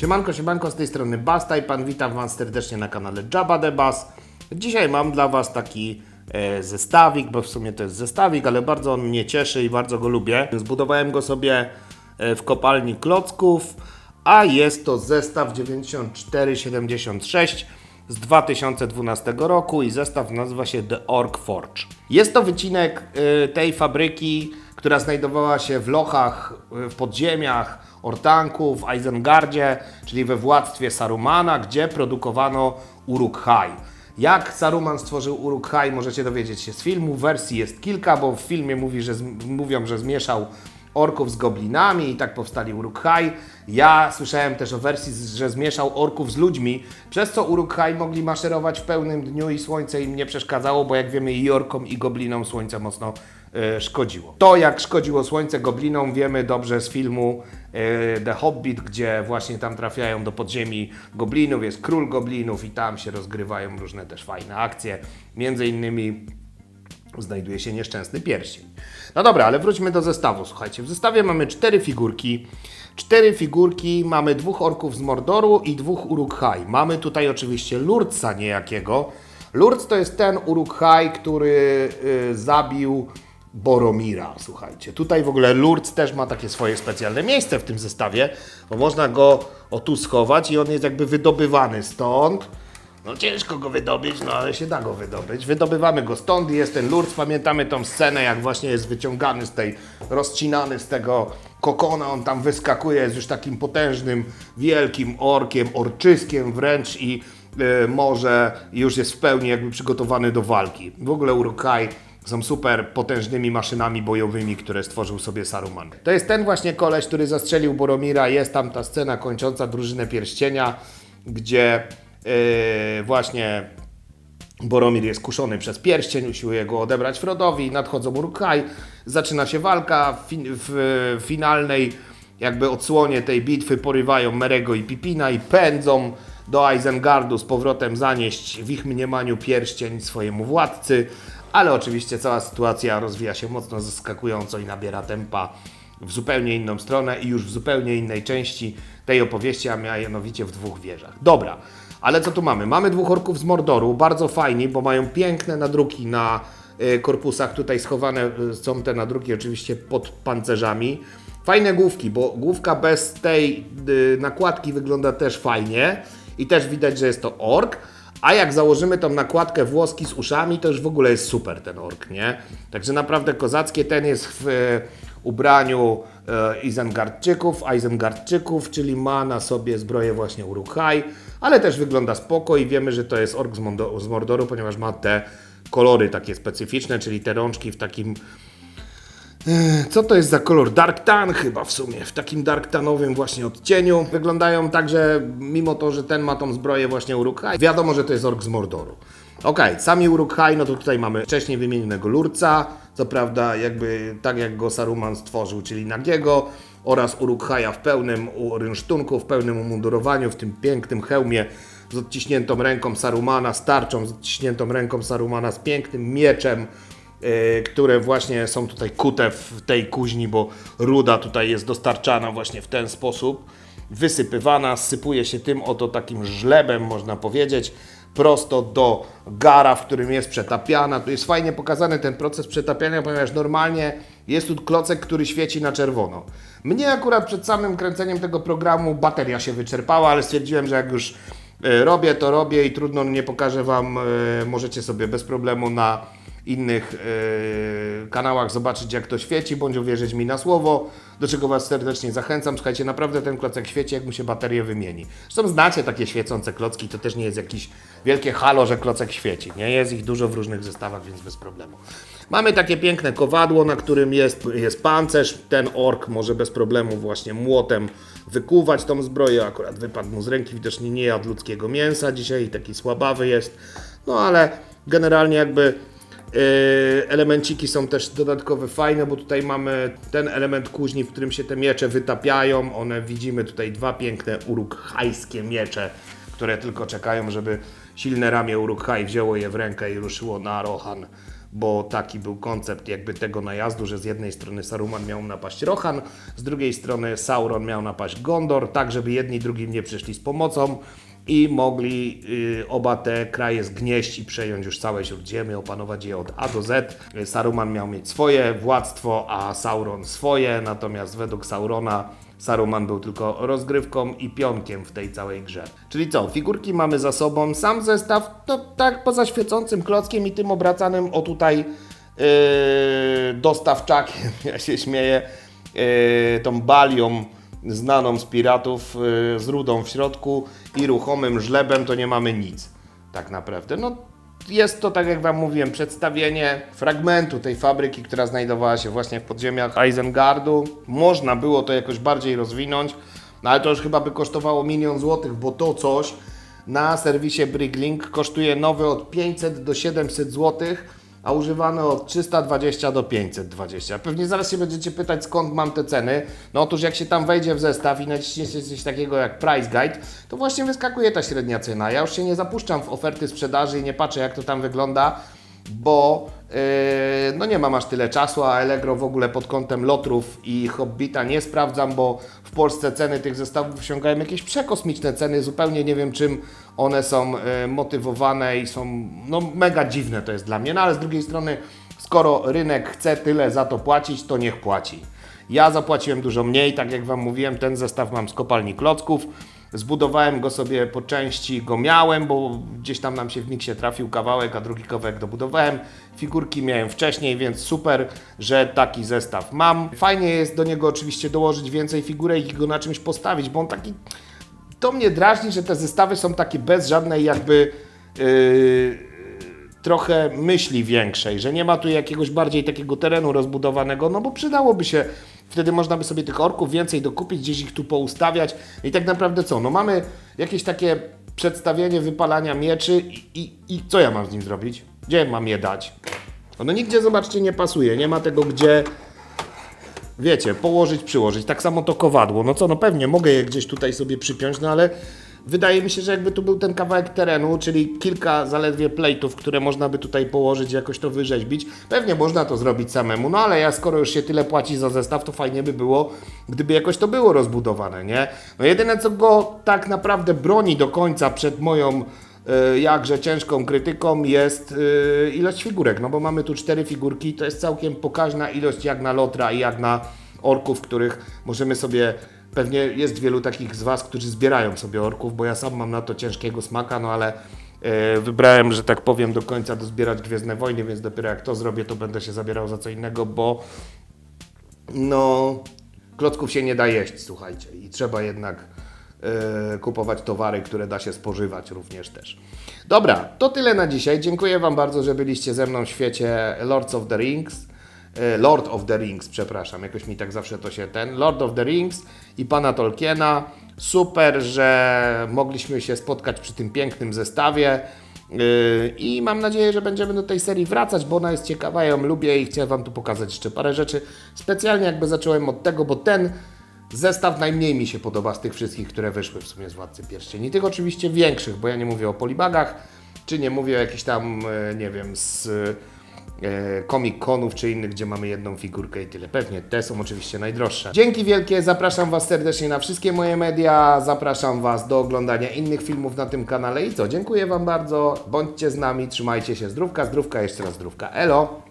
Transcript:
Siemanko, siemanko, z tej strony Bastaj, pan witam Was serdecznie na kanale Jabba the Bass. Dzisiaj mam dla Was taki e, zestawik, bo w sumie to jest zestawik, ale bardzo on mnie cieszy i bardzo go lubię. Zbudowałem go sobie e, w kopalni klocków, a jest to zestaw 9476 z 2012 roku i zestaw nazywa się The Orc Forge. Jest to wycinek y, tej fabryki, która znajdowała się w lochach, y, w podziemiach Ortanku, w Eisengardzie, czyli we władztwie Sarumana, gdzie produkowano Uruk-hai. Jak Saruman stworzył Uruk-hai możecie dowiedzieć się z filmu. Wersji jest kilka, bo w filmie mówi, że mówią, że zmieszał orków z goblinami i tak powstali Uruk-hai. Ja słyszałem też o wersji, że zmieszał orków z ludźmi, przez co Uruk-hai mogli maszerować w pełnym dniu i słońce im nie przeszkadzało, bo jak wiemy i orkom i goblinom słońce mocno szkodziło. To jak szkodziło słońce goblinom wiemy dobrze z filmu e, The Hobbit, gdzie właśnie tam trafiają do podziemi goblinów, jest król goblinów i tam się rozgrywają różne też fajne akcje, między innymi znajduje się nieszczęsny pierścień. No dobra, ale wróćmy do zestawu. Słuchajcie, w zestawie mamy cztery figurki. Cztery figurki, mamy dwóch orków z Mordoru i dwóch Uruk-hai. Mamy tutaj oczywiście Lurdsa niejakiego. Lurds to jest ten Uruk-hai, który y, zabił Boromira, słuchajcie. Tutaj w ogóle Lurds też ma takie swoje specjalne miejsce w tym zestawie, bo można go o tu schować i on jest jakby wydobywany stąd. No ciężko go wydobyć, no ale się da go wydobyć. Wydobywamy go stąd i jest ten lurc. Pamiętamy tą scenę, jak właśnie jest wyciągany z tej, rozcinany z tego kokona. On tam wyskakuje, jest już takim potężnym, wielkim orkiem, orczyskiem wręcz i y, może już jest w pełni jakby przygotowany do walki. W ogóle Uruk-hai są super potężnymi maszynami bojowymi, które stworzył sobie Saruman. To jest ten właśnie koleś, który zastrzelił Boromira. Jest tam ta scena kończąca drużynę pierścienia, gdzie yy, właśnie Boromir jest kuszony przez pierścień, usiłuje go odebrać Frodowi, nadchodzą Uruk-hai, zaczyna się walka, w, w finalnej jakby odsłonie tej bitwy porywają Merego i Pipina i pędzą do Isengardu z powrotem zanieść w ich mniemaniu pierścień swojemu władcy, ale oczywiście cała sytuacja rozwija się mocno zaskakująco i nabiera tempa w zupełnie inną stronę i już w zupełnie innej części tej opowieści, a mianowicie w dwóch wieżach. Dobra, ale co tu mamy? Mamy dwóch orków z Mordoru, bardzo fajni, bo mają piękne nadruki na y, korpusach. Tutaj schowane y, są te nadruki oczywiście pod pancerzami. Fajne główki, bo główka bez tej y, nakładki wygląda też fajnie i też widać, że jest to ork. A jak założymy tą nakładkę włoski z uszami, to już w ogóle jest super ten ork, nie? Także naprawdę kozackie. Ten jest w e, ubraniu e, Isengardczyków, Isengardczyków, czyli ma na sobie zbroję właśnie Uruk-hai, ale też wygląda spoko i wiemy, że to jest ork z, Mondo, z Mordoru, ponieważ ma te kolory takie specyficzne, czyli te rączki w takim co to jest za kolor? Dark tan chyba w sumie, w takim dark tanowym właśnie odcieniu. Wyglądają tak, że mimo to, że ten ma tą zbroję właśnie Uruk-hai, wiadomo, że to jest ork z Mordoru. Okej, sami Uruk-hai, no to tutaj mamy wcześniej wymienionego Lurca, co prawda jakby tak jak go Saruman stworzył, czyli nagiego, oraz Uruk-haja w pełnym rynsztunku, w pełnym umundurowaniu, w tym pięknym hełmie z odciśniętą ręką Sarumana, z tarczą z odciśniętą ręką Sarumana, z pięknym mieczem, które właśnie są tutaj kute w tej kuźni, bo ruda tutaj jest dostarczana właśnie w ten sposób, wysypywana, sypuje się tym oto takim żlebem, można powiedzieć, prosto do gara, w którym jest przetapiana. Tu jest fajnie pokazany ten proces przetapiania, ponieważ normalnie jest tu klocek, który świeci na czerwono. Mnie akurat przed samym kręceniem tego programu bateria się wyczerpała, ale stwierdziłem, że jak już e, robię, to robię i trudno nie pokażę Wam, e, możecie sobie bez problemu na innych e, kanałach zobaczyć jak to świeci, bądź uwierzyć mi na słowo, do czego Was serdecznie zachęcam. Słuchajcie, naprawdę ten klocek świeci, jak mu się baterię wymieni. Zresztą znacie takie świecące klocki, to też nie jest jakieś wielkie halo, że klocek świeci, nie? Jest ich dużo w różnych zestawach, więc bez problemu. Mamy takie piękne kowadło, na którym jest, jest pancerz. Ten ork może bez problemu właśnie młotem wykuwać tą zbroję. Akurat wypadł mu z ręki, widocznie nie jadł ludzkiego mięsa dzisiaj, taki słabawy jest. No ale generalnie jakby Yy, elemenciki są też dodatkowe fajne, bo tutaj mamy ten element kuźni, w którym się te miecze wytapiają. One widzimy tutaj dwa piękne urukhajskie miecze, które tylko czekają, żeby silne ramię Uruk-hai wzięło je w rękę i ruszyło na Rohan bo taki był koncept jakby tego najazdu, że z jednej strony Saruman miał napaść Rohan, z drugiej strony Sauron miał napaść Gondor, tak żeby jedni drugim nie przyszli z pomocą i mogli y, oba te kraje zgnieść i przejąć już całe Śródziemie, opanować je od A do Z. Saruman miał mieć swoje władztwo, a Sauron swoje, natomiast według Saurona Saruman był tylko rozgrywką i pionkiem w tej całej grze. Czyli co, figurki mamy za sobą, sam zestaw, no tak poza świecącym klockiem i tym obracanym, o tutaj yy, dostawczakiem, ja się śmieję, yy, tą balią znaną z piratów, yy, z rudą w środku i ruchomym żlebem, to nie mamy nic tak naprawdę. No jest to, tak jak Wam mówiłem, przedstawienie fragmentu tej fabryki, która znajdowała się właśnie w podziemiach Eisengardu. Można było to jakoś bardziej rozwinąć, no ale to już chyba by kosztowało milion złotych, bo to coś na serwisie Bricklink kosztuje nowy od 500 do 700 złotych, a używany od 320 do 520. Pewnie zaraz się będziecie pytać, skąd mam te ceny. No otóż jak się tam wejdzie w zestaw i naciśniecie coś takiego jak Price Guide, to właśnie wyskakuje ta średnia cena. Ja już się nie zapuszczam w oferty sprzedaży i nie patrzę jak to tam wygląda, bo yy, no nie mam aż tyle czasu, a Allegro w ogóle pod kątem lotrów i Hobbita nie sprawdzam, bo w Polsce ceny tych zestawów osiągają jakieś przekosmiczne ceny, zupełnie nie wiem czym one są yy, motywowane i są no mega dziwne to jest dla mnie, no ale z drugiej strony skoro rynek chce tyle za to płacić, to niech płaci. Ja zapłaciłem dużo mniej, tak jak Wam mówiłem, ten zestaw mam z kopalni klocków. Zbudowałem go sobie po części, go miałem, bo gdzieś tam nam się w miksie trafił kawałek, a drugi kawałek dobudowałem. Figurki miałem wcześniej, więc super, że taki zestaw mam. Fajnie jest do niego oczywiście dołożyć więcej figurek i go na czymś postawić, bo on taki... To mnie drażni, że te zestawy są takie bez żadnej jakby... Yy, trochę myśli większej, że nie ma tu jakiegoś bardziej takiego terenu rozbudowanego, no bo przydałoby się, wtedy można by sobie tych orków więcej dokupić, gdzieś ich tu poustawiać i tak naprawdę co, no mamy jakieś takie przedstawienie wypalania mieczy i, i, i co ja mam z nim zrobić? Gdzie mam je dać? Ono nigdzie, zobaczcie, nie pasuje, nie ma tego gdzie wiecie, położyć, przyłożyć. Tak samo to kowadło. No co, no pewnie mogę je gdzieś tutaj sobie przypiąć, no ale wydaje mi się, że jakby tu był ten kawałek terenu, czyli kilka zaledwie plejtów, które można by tutaj położyć, jakoś to wyrzeźbić. Pewnie można to zrobić samemu, no ale ja skoro już się tyle płaci za zestaw, to fajnie by było, gdyby jakoś to było rozbudowane, nie? No jedyne co go tak naprawdę broni do końca przed moją e, jakże ciężką krytyką jest e, ilość figurek, no bo mamy tu cztery figurki, to jest całkiem pokaźna ilość jak na Lotra i jak na orków, których możemy sobie, pewnie jest wielu takich z Was, którzy zbierają sobie orków, bo ja sam mam na to ciężkiego smaka, no ale e, wybrałem, że tak powiem, do końca dozbierać Gwiezdne Wojny, więc dopiero jak to zrobię, to będę się zabierał za co innego, bo no, klocków się nie da jeść, słuchajcie, i trzeba jednak e, kupować towary, które da się spożywać również też. Dobra, to tyle na dzisiaj. Dziękuję Wam bardzo, że byliście ze mną w świecie Lords of the Rings. E, Lord of the Rings, przepraszam, jakoś mi tak zawsze to się ten. Lord of the Rings i pana Tolkiena. Super, że mogliśmy się spotkać przy tym pięknym zestawie. Yy, I mam nadzieję, że będziemy do tej serii wracać, bo ona jest ciekawa, ja ją lubię i chcę Wam tu pokazać jeszcze parę rzeczy. Specjalnie jakby zacząłem od tego, bo ten zestaw najmniej mi się podoba z tych wszystkich, które wyszły w sumie z Władcy Pierścieni. Tych oczywiście większych, bo ja nie mówię o polibagach, czy nie mówię o jakichś tam, e, nie wiem, z e, Comic Conów czy innych, gdzie mamy jedną figurkę i tyle. Pewnie te są oczywiście najdroższe. Dzięki wielkie, zapraszam Was serdecznie na wszystkie moje media, zapraszam Was do oglądania innych filmów na tym kanale i co, dziękuję Wam bardzo, bądźcie z nami, trzymajcie się, zdrówka, zdrówka, jeszcze raz zdrówka, elo!